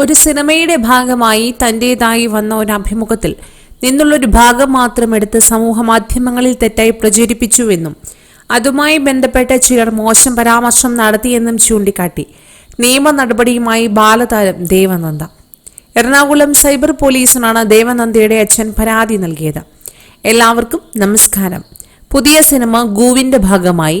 ഒരു സിനിമയുടെ ഭാഗമായി തന്റേതായി വന്ന ഒരു അഭിമുഖത്തിൽ നിന്നുള്ളൊരു ഭാഗം മാത്രം എടുത്ത് സമൂഹ മാധ്യമങ്ങളിൽ തെറ്റായി പ്രചരിപ്പിച്ചുവെന്നും അതുമായി ബന്ധപ്പെട്ട ചിലർ മോശം പരാമർശം നടത്തിയെന്നും ചൂണ്ടിക്കാട്ടി നിയമ നടപടിയുമായി ബാലതാരം ദേവനന്ദ. എറണാകുളം സൈബർ പോലീസിനാണ് ദേവനന്ദയുടെ അച്ഛൻ പരാതി നൽകിയത്. എല്ലാവർക്കും നമസ്കാരം. പുതിയ സിനിമ ഗൂവിന്റെ ഭാഗമായി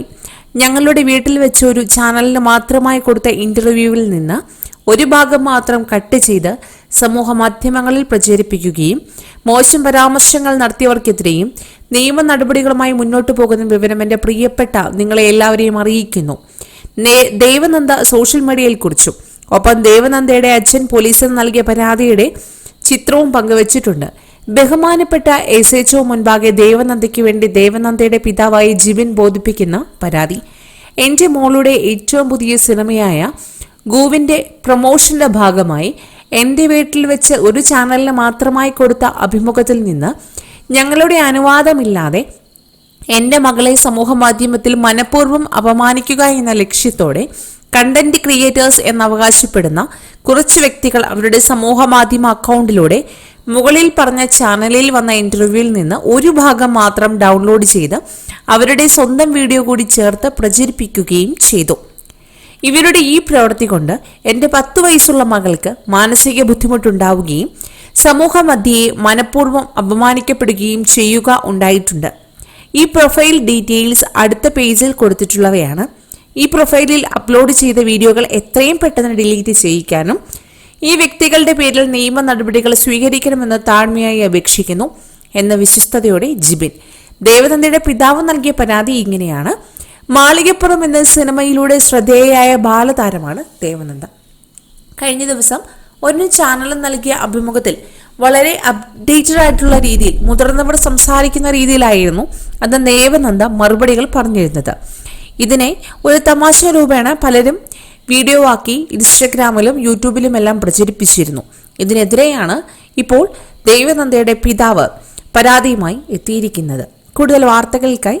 ഞങ്ങളുടെ വീട്ടിൽ വെച്ച് ഒരു ചാനലിന് മാത്രമായി കൊടുത്ത ഇന്റർവ്യൂവിൽ നിന്ന് ഒരു ഭാഗം മാത്രം കട്ട് ചെയ്ത് സമൂഹ മാധ്യമങ്ങളിൽ പ്രചരിപ്പിക്കുകയും മോശം പരാമർശങ്ങൾ നടത്തിയവർക്കെതിരെയും നിയമ നടപടികളുമായി മുന്നോട്ടു പോകുന്ന വിവരം എന്റെ പ്രിയപ്പെട്ട നിങ്ങളെ എല്ലാവരെയും അറിയിക്കുന്നു. ദേവനന്ദ സോഷ്യൽ മീഡിയയിൽ കുറിച്ചു. ഒപ്പം ദേവനന്ദയുടെ അച്ഛൻ പോലീസിൽ നൽകിയ പരാതിയുടെ ചിത്രവും പങ്കുവച്ചിട്ടുണ്ട്. ബഹുമാനപ്പെട്ട എസ് എച്ച് ഒ മുൻപാകെ ദേവനന്ദയ്ക്ക് വേണ്ടി ദേവനന്ദയുടെ പിതാവായി ജിബിൻ ബോധിപ്പിക്കുന്ന പരാതി. എന്റെ മോളുടെ ഏറ്റവും പുതിയ സിനിമയായ ഗൂവിന്റെ പ്രൊമോഷന്റെ ഭാഗമായി എന്റെ വീട്ടിൽ വെച്ച് ഒരു ചാനലിന് മാത്രമായി കൊടുത്ത അഭിമുഖത്തിൽ നിന്ന് ഞങ്ങളുടെ അനുവാദമില്ലാതെ എന്റെ മകളെ സമൂഹ മാധ്യമത്തിൽ മനഃപൂർവം അപമാനിക്കുക എന്ന ലക്ഷ്യത്തോടെ കണ്ടന്റ് ക്രിയേറ്റേഴ്സ് എന്ന് അവകാശപ്പെടുന്ന കുറച്ച് വ്യക്തികൾ അവരുടെ സമൂഹ മാധ്യമ അക്കൗണ്ടിലൂടെ മുകളിൽ പറഞ്ഞ ചാനലിൽ വന്ന ഇന്റർവ്യൂവിൽ നിന്ന് ഒരു ഭാഗം മാത്രം ഡൗൺലോഡ് ചെയ്ത് അവരുടെ സ്വന്തം വീഡിയോ കൂടി ചേർത്ത് പ്രചരിപ്പിക്കുകയും ചെയ്തു. ഇവരുടെ ഈ പ്രവൃത്തി കൊണ്ട് എന്റെ പത്ത് വയസ്സുള്ള മകൾക്ക് മാനസിക ബുദ്ധിമുട്ടുണ്ടാവുകയും സമൂഹ മധ്യയെ മനഃപൂർവം അപമാനിക്കപ്പെടുകയും ചെയ്യുക ഉണ്ടായിട്ടുണ്ട്. ഈ പ്രൊഫൈൽ ഡീറ്റെയിൽസ് അടുത്ത പേജിൽ കൊടുത്തിട്ടുള്ളവയാണ്. ഈ പ്രൊഫൈലിൽ അപ്ലോഡ് ചെയ്ത വീഡിയോകൾ എത്രയും പെട്ടെന്ന് ഡിലീറ്റ് ചെയ്യിക്കാനും ഈ വ്യക്തികളുടെ പേരിൽ നിയമ നടപടികൾ സ്വീകരിക്കണമെന്ന് താഴ്മയായി അപേക്ഷിക്കുന്നു എന്ന വിശ്വസ്തയോടെ ജിബിൻ. ദേവനന്ദയുടെ പിതാവ് നൽകിയ പരാതി ഇങ്ങനെയാണ്. മാളികപ്പുറം എന്ന സിനിമയിലൂടെ ശ്രദ്ധേയയായ ബാലതാരമാണ് ദേവനന്ദ. കഴിഞ്ഞ ദിവസം ഒരു ചാനലിൽ നൽകിയ അഭിമുഖത്തിൽ വളരെ അപ്ഡേറ്റഡ് ആയിട്ടുള്ള രീതിയിൽ മുതിർന്നവർ സംസാരിക്കുന്ന രീതിയിലായിരുന്നു അത് ദേവനന്ദ മറുപടികൾ പറഞ്ഞിരുന്നത്. ഇതിനെ ഒരു തമാശ രൂപേണ പലരും വീഡിയോ ആക്കി ഇൻസ്റ്റഗ്രാമിലും യൂട്യൂബിലും എല്ലാം പ്രചരിപ്പിച്ചിരുന്നു. ഇതിനെതിരെയാണ് ഇപ്പോൾ ദേവനന്ദയുടെ പിതാവ് പരാതിയുമായി എത്തിയിരിക്കുന്നത്. കൂടുതൽ വാർത്തകൾക്കായി